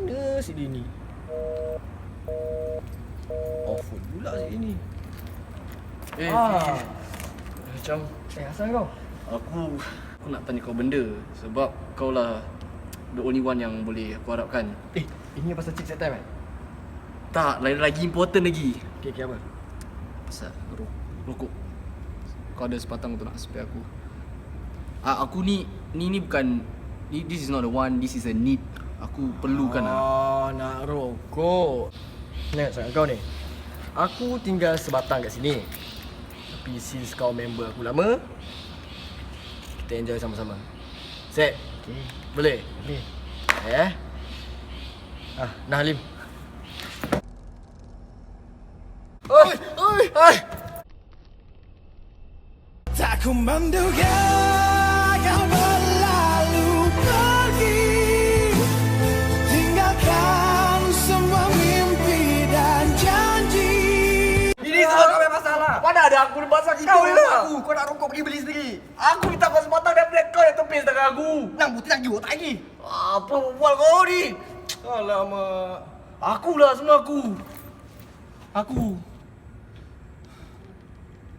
Mana si dia ni? Off phone pula si dia ni. Eh, Ah. Macam Eh, asal kau? aku aku nak tanya kau benda sebab kau lah the only one yang boleh aku harapkan. Eh, ini pasal cik set time eh? Tak, lain lagi important lagi. Okay, okay apa? Pasal ro- rokok. Kau ada sepatang untuk nak spare aku. Ah, aku ni ni ni bukan ni, this is not the one, this is a need. Aku perlukan ah. Oh, nak rokok. Ingat sangat kau ni. Aku tinggal sebatang kat sini. Tapi since kau member aku lama, kita enjoy sama-sama. Set? Okay. Boleh? Boleh. Eh? Ah, nah Halim. Oi, oi, oi. Tak ku menduga kau ada aku pasal kau je. aku, kau nak rokok pergi beli sendiri Aku minta kau sepatang dan black kau yang tepis dengan aku. Nang putih lagi, otak lagi Apa buat kau ni? Alamak. Akulah semua aku. Aku.